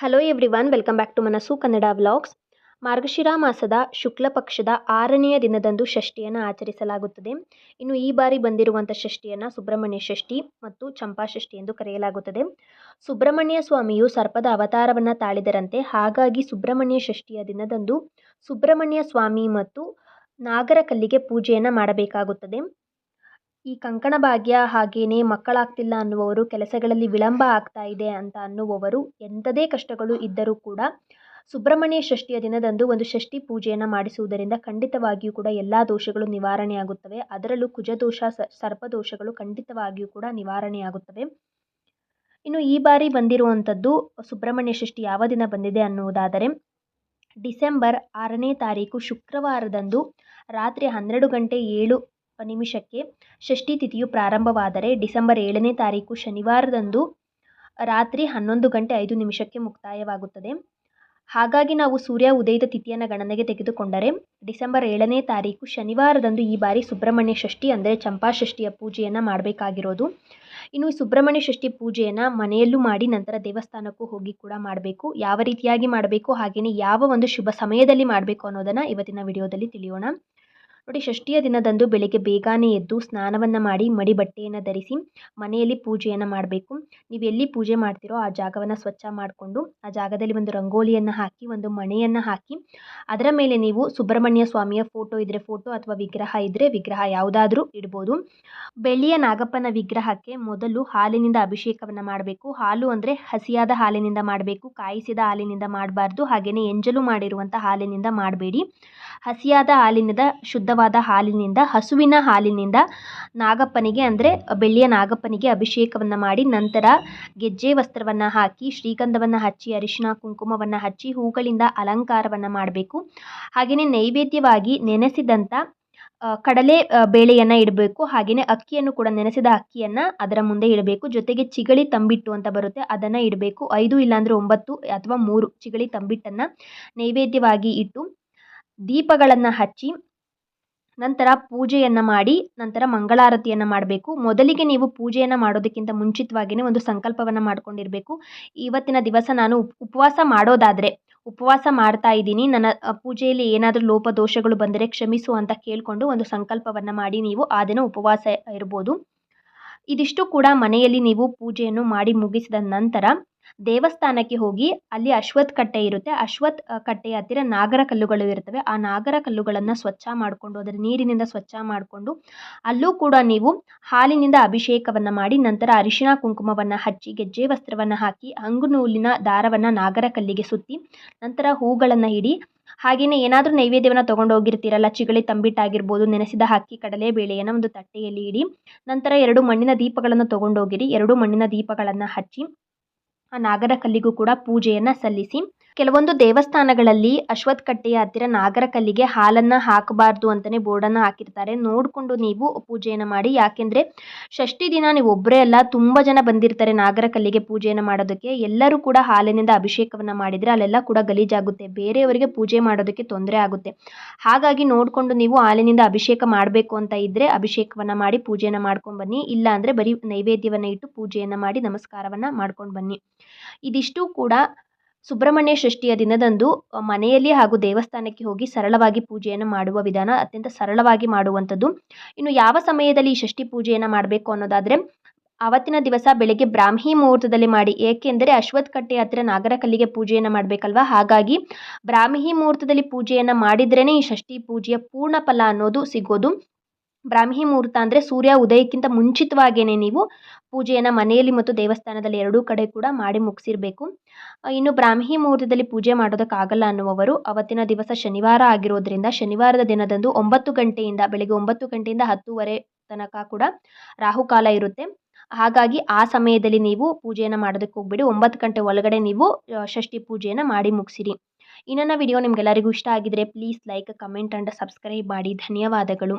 Hello everyone welcome back to Manassu Kannada vlogs ಮಾರ್ಗಶಿರ ಮಾಸದ ಶುಕ್ಲ ಪಕ್ಷದ ಆರನೆಯ ದಿನದಂದು ಷಷ್ಠಿಯನ್ನು ಆಚರಿಸಲಾಗುತ್ತದೆ. ಇನ್ನು ಈ ಬಾರಿ ಬಂದಿರುವಂಥ ಷಷ್ಠಿಯನ್ನು ಸುಬ್ರಹ್ಮಣ್ಯ ಷಷ್ಠಿ ಮತ್ತು ಚಂಪಾ ಷಷ್ಠಿ ಎಂದು ಕರೆಯಲಾಗುತ್ತದೆ. ಸುಬ್ರಹ್ಮಣ್ಯ ಸ್ವಾಮಿಯು ಸರ್ಪದ ಅವತಾರವನ್ನು ತಾಳಿದರಂತೆ ಹಾಗಾಗಿ ಸುಬ್ರಹ್ಮಣ್ಯ ಷಷ್ಠಿಯ ದಿನದಂದು ಸುಬ್ರಹ್ಮಣ್ಯ ಸ್ವಾಮಿ ಮತ್ತು ನಾಗರಕಲ್ಲಿಗೆ ಪೂಜೆಯನ್ನು ಮಾಡಬೇಕಾಗುತ್ತದೆ. ಈ ಕಂಕಣ ಭಾಗ್ಯ ಮಕ್ಕಳಾಗ್ತಿಲ್ಲ ಅನ್ನುವವರು, ಕೆಲಸಗಳಲ್ಲಿ ವಿಳಂಬ ಆಗ್ತಾ ಇದೆ ಅಂತ ಅನ್ನುವವರು ಎಂಥದೇ ಕಷ್ಟಗಳು ಇದ್ದರೂ ಕೂಡ ಸುಬ್ರಹ್ಮಣ್ಯ ಷಷ್ಠಿಯ ದಿನದಂದು ಒಂದು ಷಷ್ಠಿ ಪೂಜೆಯನ್ನು ಮಾಡಿಸುವುದರಿಂದ ಖಂಡಿತವಾಗಿಯೂ ಕೂಡ ಎಲ್ಲ ದೋಷಗಳು ನಿವಾರಣೆಯಾಗುತ್ತವೆ. ಅದರಲ್ಲೂ ಕುಜದೋಷ ಸರ್ಪದೋಷಗಳು ಖಂಡಿತವಾಗಿಯೂ ಕೂಡ ನಿವಾರಣೆಯಾಗುತ್ತವೆ. ಇನ್ನು ಈ ಬಾರಿ ಬಂದಿರುವಂಥದ್ದು ಸುಬ್ರಹ್ಮಣ್ಯ ಷಷ್ಠಿ ಯಾವ ದಿನ ಬಂದಿದೆ ಅನ್ನುವುದಾದರೆ, ಡಿಸೆಂಬರ್ ಆರನೇ ತಾರೀಕು ಶುಕ್ರವಾರದಂದು ರಾತ್ರಿ ಹನ್ನೆರಡು ಗಂಟೆ ಏಳು ನಿಮಿಷಕ್ಕೆ. ಷಷ್ಠಿ ತಿಥಿಯು ಪ್ರಾರಂಭವಾದರೆ ಡಿಸೆಂಬರ್ ಏಳನೇ ತಾರೀಕು ಶನಿವಾರದಂದು ರಾತ್ರಿ ಹನ್ನೊಂದು ಗಂಟೆ ಐದು ನಿಮಿಷಕ್ಕೆ ಮುಕ್ತಾಯವಾಗುತ್ತದೆ. ಹಾಗಾಗಿ ನಾವು ಸೂರ್ಯ ಉದಯದ ತಿಥಿಯನ್ನು ಗಣನೆಗೆ ತೆಗೆದುಕೊಂಡರೆ ಡಿಸೆಂಬರ್ ಏಳನೇ ತಾರೀಕು ಶನಿವಾರದಂದು ಈ ಬಾರಿ ಸುಬ್ರಹ್ಮಣ್ಯ ಷಷ್ಠಿ ಅಂದರೆ ಚಂಪಾ ಷಷ್ಠಿಯ ಪೂಜೆಯನ್ನು ಮಾಡಬೇಕಾಗಿರೋದು. ಇನ್ನು ಸುಬ್ರಹ್ಮಣ್ಯ ಷಷ್ಠಿ ಪೂಜೆಯನ್ನು ಮನೆಯಲ್ಲೂ ಮಾಡಿ ನಂತರ ದೇವಸ್ಥಾನಕ್ಕೂ ಹೋಗಿ ಕೂಡ ಮಾಡಬೇಕು. ಯಾವ ರೀತಿಯಾಗಿ ಮಾಡಬೇಕು ಹಾಗೆಯೇ ಯಾವ ಒಂದು ಶುಭ ಸಮಯದಲ್ಲಿ ಮಾಡಬೇಕು ಅನ್ನೋದನ್ನು ಇವತ್ತಿನ ವಿಡಿಯೋದಲ್ಲಿ ತಿಳಿಯೋಣ. ನೋಡಿ, ಷಷ್ಠಿಯ ದಿನದಂದು ಬೆಳಿಗ್ಗೆ ಬೇಗನೆ ಎದ್ದು ಸ್ನಾನವನ್ನು ಮಾಡಿ ಮಡಿ ಬಟ್ಟೆಯನ್ನು ಧರಿಸಿ ಮನೆಯಲ್ಲಿ ಪೂಜೆಯನ್ನು ಮಾಡಬೇಕು. ನೀವು ಎಲ್ಲಿ ಪೂಜೆ ಮಾಡ್ತೀರೋ ಆ ಜಾಗವನ್ನು ಸ್ವಚ್ಛ ಮಾಡಿಕೊಂಡು, ಆ ಜಾಗದಲ್ಲಿ ಒಂದು ರಂಗೋಲಿಯನ್ನು ಹಾಕಿ, ಒಂದು ಮಣೆಯನ್ನು ಹಾಕಿ, ಅದರ ಮೇಲೆ ನೀವು ಸುಬ್ರಹ್ಮಣ್ಯ ಸ್ವಾಮಿಯ ಫೋಟೋ ಇದ್ದರೆ ಫೋಟೋ ಅಥವಾ ವಿಗ್ರಹ ಇದ್ದರೆ ವಿಗ್ರಹ ಯಾವುದಾದ್ರೂ ಇಡ್ಬೋದು. ಬೆಳ್ಳಿಯ ನಾಗಪ್ಪನ ವಿಗ್ರಹಕ್ಕೆ ಮೊದಲು ಹಾಲಿನಿಂದ ಅಭಿಷೇಕವನ್ನು ಮಾಡಬೇಕು. ಹಾಲು ಅಂದರೆ ಹಸಿಯಾದ ಹಾಲಿನಿಂದ ಮಾಡಬೇಕು. ಕಾಯಿಸಿದ ಹಾಲಿನಿಂದ ಮಾಡಬಾರ್ದು. ಹಾಗೆಯೇ ಎಂಜಲು ಮಾಡಿರುವಂಥ ಹಾಲಿನಿಂದ ಮಾಡಬೇಡಿ. ಹಸಿಯಾದ ಹಾಲಿನಿಂದ ಶುದ್ಧವಾದ ಹಾಲಿನಿಂದ, ಹಸುವಿನ ಹಾಲಿನಿಂದ ನಾಗಪ್ಪನಿಗೆ ಅಂದರೆ ಬೆಳ್ಳಿಯ ನಾಗಪ್ಪನಿಗೆ ಅಭಿಷೇಕವನ್ನು ಮಾಡಿ, ನಂತರ ಗೆಜ್ಜೆ ವಸ್ತ್ರವನ್ನು ಹಾಕಿ, ಶ್ರೀಗಂಧವನ್ನು ಹಚ್ಚಿ ಅರಿಶಿನ ಕುಂಕುಮವನ್ನು ಹಚ್ಚಿ, ಹೂಗಳಿಂದ ಅಲಂಕಾರವನ್ನು ಮಾಡಬೇಕು. ಹಾಗೆಯೇ ನೈವೇದ್ಯವಾಗಿ ನೆನೆಸಿದಂಥ ಕಡಲೆ ಬೇಳೆಯನ್ನು ಇಡಬೇಕು. ಹಾಗೆಯೇ ಅಕ್ಕಿಯನ್ನು ಕೂಡ ನೆನೆಸಿದ ಅಕ್ಕಿಯನ್ನು ಅದರ ಮುಂದೆ ಇಡಬೇಕು. ಜೊತೆಗೆ ಚಿಗಳಿ ತಂಬಿಟ್ಟು ಅಂತ ಬರುತ್ತೆ, ಅದನ್ನು ಇಡಬೇಕು. ಐದು ಇಲ್ಲಾಂದರೆ ಒಂಬತ್ತು ಅಥವಾ ಮೂರು ಚಿಗಳಿ ತಂಬಿಟ್ಟನ್ನು ನೈವೇದ್ಯವಾಗಿ ಇಟ್ಟು ದೀಪಗಳನ್ನು ಹಚ್ಚಿ ನಂತರ ಪೂಜೆಯನ್ನು ಮಾಡಿ, ನಂತರ ಮಂಗಳಾರತಿಯನ್ನು ಮಾಡಬೇಕು. ಮೊದಲಿಗೆ ನೀವು ಪೂಜೆಯನ್ನು ಮಾಡೋದಕ್ಕಿಂತ ಮುಂಚಿತವಾಗಿಯೇ ಒಂದು ಸಂಕಲ್ಪವನ್ನು ಮಾಡ್ಕೊಂಡಿರಬೇಕು. ಇವತ್ತಿನ ದಿವಸ ನಾನು ಉಪವಾಸ ಮಾಡೋದಾದರೆ, ಉಪವಾಸ ಮಾಡ್ತಾ ಇದ್ದೀನಿ. ನನ್ನ ಪೂಜೆಯಲ್ಲಿ ಏನಾದರೂ ಲೋಪ ದೋಷಗಳು ಬಂದರೆ ಕ್ಷಮಿಸು ಅಂತ ಕೇಳಿಕೊಂಡು ಒಂದು ಸಂಕಲ್ಪವನ್ನು ಮಾಡಿ ನೀವು ಆ ದಿನ ಉಪವಾಸ ಇರ್ಬೋದು. ಇದಿಷ್ಟು ಕೂಡ ಮನೆಯಲ್ಲಿ ನೀವು ಪೂಜೆಯನ್ನು ಮಾಡಿ ಮುಗಿಸಿದ ನಂತರ ದೇವಸ್ಥಾನಕ್ಕೆ ಹೋಗಿ ಅಲ್ಲಿ ಅಶ್ವತ್ಥ ಕಟ್ಟೆ ಇರುತ್ತೆ. ಅಶ್ವತ್ ಕಟ್ಟೆಯ ಹತ್ತಿರ ನಾಗರ ಕಲ್ಲುಗಳು ಇರ್ತವೆ ಆ ನಾಗರ ಕಲ್ಲುಗಳನ್ನು ಸ್ವಚ್ಛ ಮಾಡಿಕೊಂಡು, ಅದರ ನೀರಿನಿಂದ ಸ್ವಚ್ಛ ಮಾಡಿಕೊಂಡು, ಅಲ್ಲೂ ಕೂಡ ನೀವು ಹಾಲಿನಿಂದ ಅಭಿಷೇಕವನ್ನು ಮಾಡಿ, ನಂತರ ಅರಿಶಿಣ ಕುಂಕುಮವನ್ನು ಹಚ್ಚಿ, ಗೆಜ್ಜೆ ವಸ್ತ್ರವನ್ನು ಹಾಕಿ, ಅಂಗುನೂಲಿನ ದಾರವನ್ನು ನಾಗರ ಕಲ್ಲಿಗೆ ಸುತ್ತಿ, ನಂತರ ಹೂಗಳನ್ನು ಇಡಿ ಹಾಗೆಯೇ ಏನಾದರೂ ನೈವೇದ್ಯವನ್ನು ತೊಗೊಂಡು ಹೋಗಿರ್ತೀರಲ್ಲ ಚಿಗಳಿ ತಂಬಿಟ್ಟಾಗಿರ್ಬೋದು, ನೆನೆಸಿದ ಅಕ್ಕಿ, ಕಡಲೆ ಬೇಳೆಯನ್ನು ಒಂದು ತಟ್ಟೆಯಲ್ಲಿ ಇಡಿ, ನಂತರ ಎರಡು ಮಣ್ಣಿನ ದೀಪಗಳನ್ನು ತೊಗೊಂಡೋಗಿರಿ, ಎರಡು ಮಣ್ಣಿನ ದೀಪಗಳನ್ನು ಹಚ್ಚಿ ಆ ನಾಗರ ಕಲ್ಲಿಗೂ ಕೂಡ ಪೂಜೆಯನ್ನು ಸಲ್ಲಿಸಿ ಕೆಲವೊಂದು ದೇವಸ್ಥಾನಗಳಲ್ಲಿ ಅಶ್ವತ್ಥ ಕಟ್ಟೆಯ ಹತ್ತಿರ ನಾಗರ ಕಲ್ಲಿಗೆ ಹಾಲನ್ನು ಹಾಕಬಾರ್ದು ಅಂತಲೇ ಬೋರ್ಡನ್ನು ಹಾಕಿರ್ತಾರೆ. ನೋಡಿಕೊಂಡು ನೀವು ಪೂಜೆಯನ್ನು ಮಾಡಿ. ಯಾಕೆಂದರೆ ಷಷ್ಠಿ ದಿನ ನೀವು ಒಬ್ಬರೇ ಅಲ್ಲ, ತುಂಬ ಜನ ಬಂದಿರ್ತಾರೆ ನಾಗರ ಕಲ್ಲಿಗೆ ಪೂಜೆಯನ್ನು ಮಾಡೋದಕ್ಕೆ. ಎಲ್ಲರೂ ಕೂಡ ಹಾಲಿನಿಂದ ಅಭಿಷೇಕವನ್ನು ಮಾಡಿದರೆ ಅಲ್ಲೆಲ್ಲ ಕೂಡ ಗಲೀಜಾಗುತ್ತೆ. ಬೇರೆಯವರಿಗೆ ಪೂಜೆ ಮಾಡೋದಕ್ಕೆ ತೊಂದರೆ ಆಗುತ್ತೆ. ಹಾಗಾಗಿ ನೋಡಿಕೊಂಡು ನೀವು ಹಾಲಿನಿಂದ ಅಭಿಷೇಕ ಮಾಡಬೇಕು ಅಂತ ಇದ್ದರೆ ಅಭಿಷೇಕವನ್ನು ಮಾಡಿ ಪೂಜೆಯನ್ನು ಮಾಡ್ಕೊಂಡು ಬನ್ನಿ. ಇಲ್ಲ ಅಂದರೆ ಬರೀ ನೈವೇದ್ಯವನ್ನು ಇಟ್ಟು ಪೂಜೆಯನ್ನು ಮಾಡಿ ನಮಸ್ಕಾರವನ್ನು ಮಾಡ್ಕೊಂಡು ಬನ್ನಿ. ಇದಿಷ್ಟು ಕೂಡ ಸುಬ್ರಹ್ಮಣ್ಯ ಷಷ್ಠಿಯ ದಿನದಂದು ಮನೆಯಲ್ಲಿ ಹಾಗೂ ದೇವಸ್ಥಾನಕ್ಕೆ ಹೋಗಿ ಸರಳವಾಗಿ ಪೂಜೆಯನ್ನು ಮಾಡುವ ವಿಧಾನ ಅತ್ಯಂತ ಸರಳವಾಗಿ ಮಾಡುವಂಥದ್ದು. ಇನ್ನು ಯಾವ ಸಮಯದಲ್ಲಿ ಷಷ್ಠಿ ಪೂಜೆಯನ್ನು ಮಾಡಬೇಕು ಅನ್ನೋದಾದರೆ, ಆವತ್ತಿನ ದಿವಸ ಬೆಳಗ್ಗೆ ಬ್ರಾಹ್ಮಿ ಮುಹೂರ್ತದಲ್ಲಿ ಮಾಡಿ. ಏಕೆಂದರೆ ಅಶ್ವತ್ಥ ಕಟ್ಟೆ ಹತ್ತಿರ ನಾಗರಕಲ್ಲಿಗೆ ಪೂಜೆಯನ್ನು ಮಾಡಬೇಕಲ್ವ? ಹಾಗಾಗಿ ಬ್ರಾಹ್ಮಿ ಮುಹೂರ್ತದಲ್ಲಿ ಪೂಜೆಯನ್ನು ಮಾಡಿದ್ರೇ ಈ ಷಷ್ಠಿ ಪೂಜೆಯ ಪೂರ್ಣ ಫಲ ಅನ್ನೋದು ಸಿಗೋದು. ಬ್ರಾಹ್ಮಿ ಮುಹೂರ್ತ ಅಂದರೆ ಸೂರ್ಯ ಉದಯಕ್ಕಿಂತ ಮುಂಚಿತವಾಗಿಯೇ ನೀವು ಪೂಜೆಯನ್ನು ಮನೆಯಲ್ಲಿ ಮತ್ತು ದೇವಸ್ಥಾನದಲ್ಲಿ ಎರಡೂ ಕಡೆ ಕೂಡ ಮಾಡಿ ಮುಗಿಸಿರ್ಬೇಕು. ಇನ್ನು ಬ್ರಾಹ್ಮಿ ಮುಹೂರ್ತದಲ್ಲಿ ಪೂಜೆ ಮಾಡೋದಕ್ಕಾಗಲ್ಲ ಅನ್ನುವವರು ಅವತ್ತಿನ ದಿವಸ ಶನಿವಾರ ಆಗಿರೋದ್ರಿಂದ ಶನಿವಾರದ ದಿನದಂದು ಒಂಬತ್ತು ಗಂಟೆಯಿಂದ ಬೆಳಗ್ಗೆ ಒಂಬತ್ತು ಗಂಟೆಯಿಂದ ಹತ್ತುವರೆ ತನಕ ಕೂಡ ರಾಹುಕಾಲ ಇರುತ್ತೆ. ಹಾಗಾಗಿ ಆ ಸಮಯದಲ್ಲಿ ನೀವು ಪೂಜೆಯನ್ನು ಮಾಡೋದಕ್ಕೆ ಹೋಗ್ಬಿಡಿ. ಒಂಬತ್ತು ಗಂಟೆ ಒಳಗಡೆ ನೀವು ಷಷ್ಠಿ ಪೂಜೆಯನ್ನು ಮಾಡಿ ಮುಗಿಸಿರಿ. ಇನ್ನೊಂದು ವಿಡಿಯೋ ನಿಮಗೆಲ್ಲರಿಗೂ ಇಷ್ಟ ಆಗಿದ್ರೆ please like comment and subscribe ಮಾಡಿ. ಧನ್ಯವಾದಗಳು.